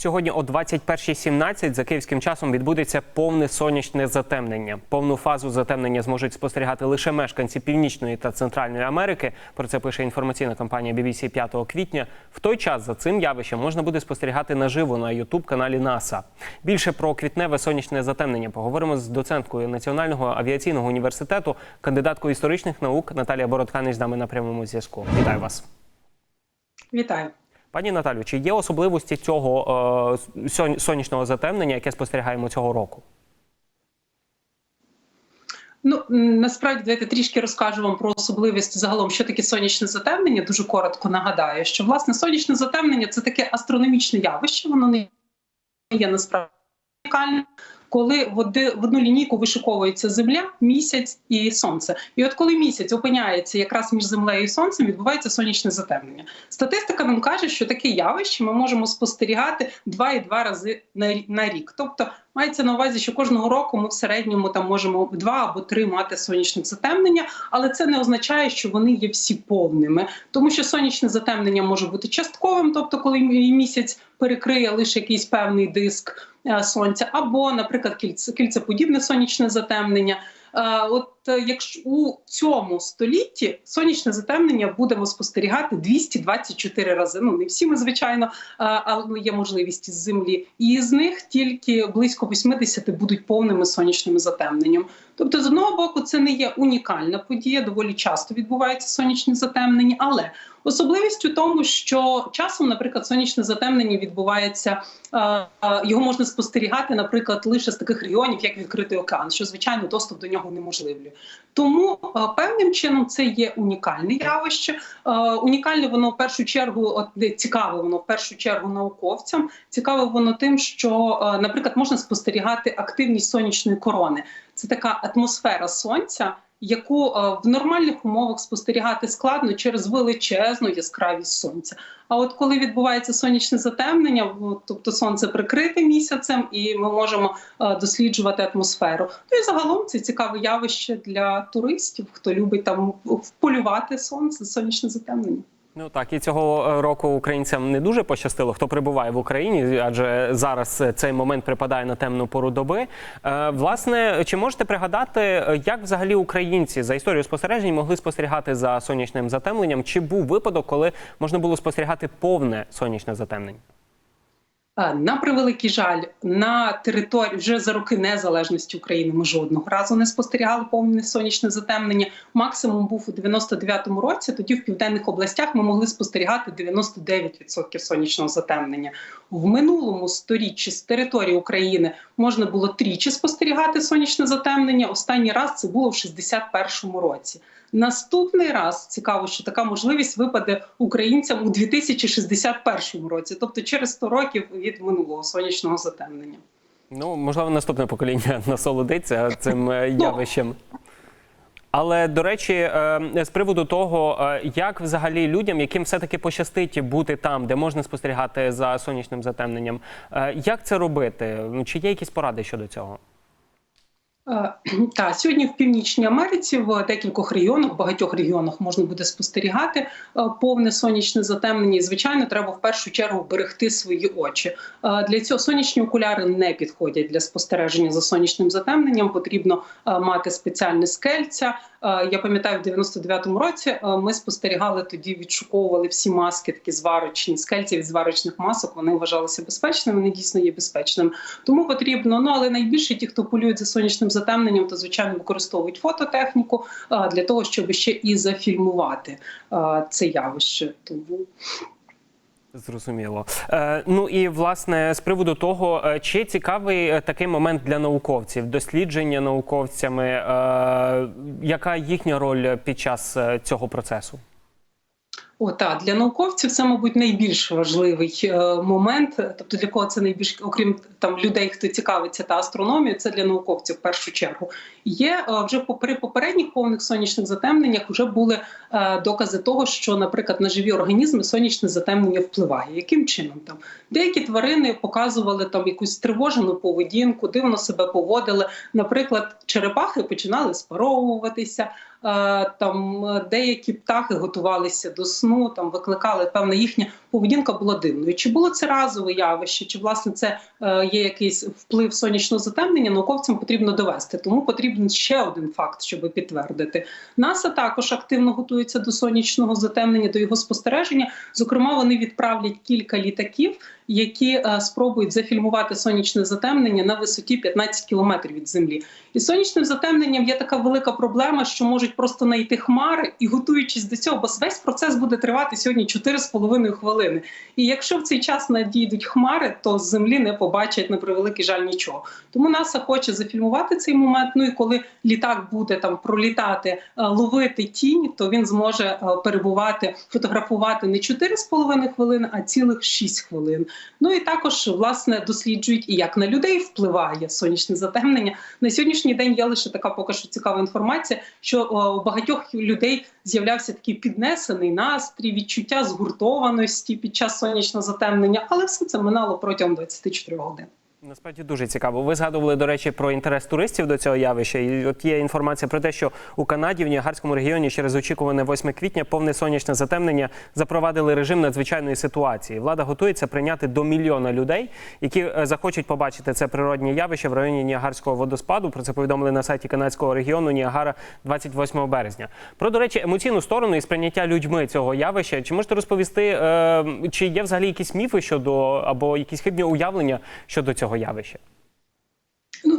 Сьогодні о 21.17 за київським часом відбудеться повне сонячне затемнення. Повну фазу затемнення зможуть спостерігати лише мешканці Північної та Центральної Америки. Про це пише інформаційна компанія BBC 5 квітня. В той час за цим явищем можна буде спостерігати наживо на youtube каналі НАСА. Більше про квітневе сонячне затемнення поговоримо з доценткою Національного авіаційного університету, кандидаткою історичних наук Наталія Бородканич з нами на прямому зв'язку. Вітаю вас. Вітаю. Пані Наталю, чи є особливості цього е, сонячного затемнення, яке спостерігаємо цього року? Ну насправді давайте трішки розкажу вам про особливість загалом, що таке сонячне затемнення. Дуже коротко нагадаю, що власне сонячне затемнення це таке астрономічне явище. Воно не є насправді унікальним. Коли в одну лінійку вишиковується земля, місяць і сонце. І от коли місяць опиняється якраз між землею і сонцем, відбувається сонячне затемнення. Статистика нам каже, що таке явище ми можемо спостерігати 2,2 рази на рік. Тобто мається на увазі, що кожного року ми в середньому там можемо два або три мати сонячних затемнення, але це не означає, що вони є всі повними, тому що сонячне затемнення може бути частковим, тобто коли місяць перекриє лише якийсь певний диск е, сонця, або, наприклад, кільце, кільцеподібне сонячне затемнення. Е, От якщо у цьому столітті сонячне затемнення будемо спостерігати 224 рази. Ну не всі ми, звичайно, але є можливість з землі, і з них тільки близько 80 будуть повними сонячними затемненням. Тобто, з одного боку, це не є унікальна подія, доволі часто відбуваються сонячні затемнення, але особливість у тому, що часом, наприклад, сонячне затемнення відбувається, е, е, його можна спостерігати, наприклад, лише з таких регіонів, як відкритий океан, що звичайно доступ до нього неможливий. Тому е, певним чином це є унікальне явище. Унікальне воно в першу чергу, от цікаве воно в першу чергу науковцям. Цікаве воно тим, що, наприклад, можна спостерігати активність сонячної корони. Це така атмосфера сонця, яку е, в нормальних умовах спостерігати складно через величезну яскравість сонця. А от коли відбувається сонячне затемнення, тобто сонце прикрите місяцем, і ми можемо е, досліджувати атмосферу. Ну і загалом це цікаве явище для туристів, хто любить там вполювати сонце, сонячне затемнення. Ну так і цього е, року українцям не дуже пощастило, хто прибуває в Україні, адже зараз е, цей момент припадає на темну пору доби. Е, Власне, чи можете пригадати, як взагалі українці за історію спостережень могли спостерігати за сонячним затемненням? Чи був випадок, коли можна було спостерігати повне сонячне затемнення? Е, На превеликий жаль, на території вже за роки незалежності України ми жодного разу не спостерігали повне сонячне затемнення. Максимум був у 99-му році. Тоді в південних областях ми могли спостерігати 99% сонячного затемнення. В минулому сторіччі з території України можна було тричі спостерігати сонячне затемнення. Останній раз це було в 61-му році. Наступний раз цікаво, що така можливість випаде українцям у 2061 році, тобто через 100 років від минулого сонячного затемнення. Ну, можливо, наступне покоління насолодиться цим е, явищем. Але до речі, е, з приводу того, е, як взагалі людям, яким все-таки пощастить бути там, де можна спостерігати за сонячним затемненням, як це робити? Ну, Чи є якісь поради щодо цього? Е, Та сьогодні в північній Америці в декількох регіонах, в багатьох регіонах можна буде спостерігати е, повне сонячне затемнення. І звичайно, треба в першу чергу берегти свої очі. Е, Для цього сонячні окуляри не підходять для спостереження за сонячним затемненням. Потрібно мати спеціальне скельця. Е, Я пам'ятаю, в 99-му році е, ми спостерігали тоді, відшуковували всі маски, такі зварочні скельці від зварочних масок. Вони вважалися безпечними. Вони дійсно є безпечними. Тому потрібно. Ну але найбільше ті, хто полюють за сонячним затемненням, то звичайно використовують фототехніку для того, щоб ще і зафільмувати це явище. Тому Зрозуміло. Е, ну і власне з приводу того, е, чи цікавий е, такий момент для науковців, дослідження науковцями, е, яка їхня роль під час е, цього процесу? О, так, для науковців це, мабуть, найбільш важливий е, момент. Тобто для кого це найбільш, окрім там людей, хто цікавиться та астрономією, це для науковців в першу чергу. Є е, вже при попередніх повних сонячних затемненнях вже були е, докази того, що, наприклад, на живі організми сонячне затемнення впливає. Яким чином там деякі тварини показували там якусь стривожену поведінку, дивно себе поводили. Наприклад, черепахи починали спаровуватися. Там е, деякі птахи готувалися до сну, там викликали певна їхня поведінка була дивною. Чи було це разове явище, чи власне це е, є якийсь вплив сонячного затемнення? Науковцям потрібно довести. Тому потрібен ще один факт, щоб підтвердити. НАСА також активно готується до сонячного затемнення, до його спостереження. Зокрема, вони відправлять кілька літаків, які е, спробують зафільмувати сонячне затемнення на висоті 15 кілометрів від землі. І сонячним затемненням є така велика проблема, що можуть просто знайти хмари і готуючись до цього, бо весь процес буде тривати сьогодні 4,5 хвилини. І якщо в цей час надійдуть хмари, то з землі не побачать на превеликий жаль нічого. Тому НАСА хоче зафільмувати цей момент. Ну і коли літак буде там пролітати, е, ловити тінь, то він зможе е, перебувати, фотографувати не 4,5 хвилини, а цілих 6 хвилин. Ну і також власне досліджують і як на людей впливає сонячне затемнення. На сьогоднішній день є лише така поки що цікава інформація, що у багатьох людей з'являвся такий піднесений настрій, відчуття згуртованості під час сонячного затемнення, але все це минало протягом 24 годин. Насправді дуже цікаво. Ви згадували, до речі, про інтерес туристів до цього явища. І от є інформація про те, що у Канаді в Ніагарському регіоні через очікуване 8 квітня повне сонячне затемнення запровадили режим надзвичайної ситуації. Влада готується прийняти до мільйона людей, які е, захочуть побачити це природні явище в районі Ніагарського водоспаду. Про це повідомили на сайті канадського регіону Ніагара 28 березня. Про до речі, емоційну сторону і сприйняття людьми цього явища. Чи можете розповісти, е, чи є взагалі якісь міфи щодо або якісь хибні уявлення щодо цього явища?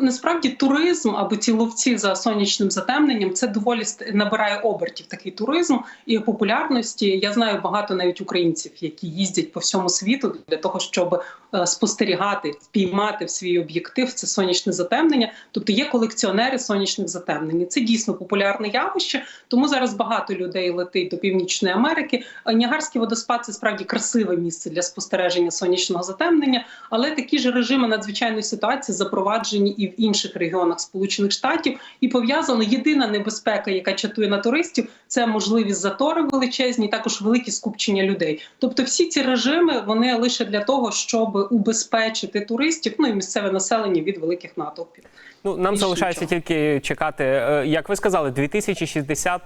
Насправді туризм або ті ловці за сонячним затемненням це доволі набирає обертів такий туризм і популярності. Я знаю багато навіть українців, які їздять по всьому світу для того, щоб е, спостерігати, впіймати в свій об'єктив це сонячне затемнення. Тобто є колекціонери сонячних затемнень. Це дійсно популярне явище. Тому зараз багато людей летить до Північної Америки. А Ніагарський водоспад це справді красиве місце для спостереження сонячного затемнення, але такі ж режими надзвичайної ситуації запроваджені і в інших регіонах Сполучених Штатів. І пов'язано єдина небезпека, яка чатує на туристів, це можливість затори величезні, також великі скупчення людей. Тобто, всі ці режими вони лише для того, щоб убезпечити туристів, ну і місцеве населення від великих натовпів. Ну нам Більше залишається нічого. тільки чекати, е, як ви сказали, 2060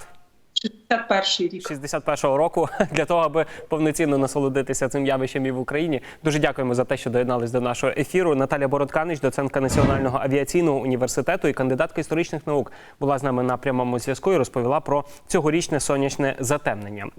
61 рік. 61 року для того, аби повноцінно насолодитися цим явищем і в Україні. Дуже дякуємо за те, що доєднались до нашого ефіру. Наталя Бородканич, доцентка Національного авіаційного університету і кандидатка історичних наук, була з нами на прямому зв'язку і розповіла про цьогорічне сонячне затемнення.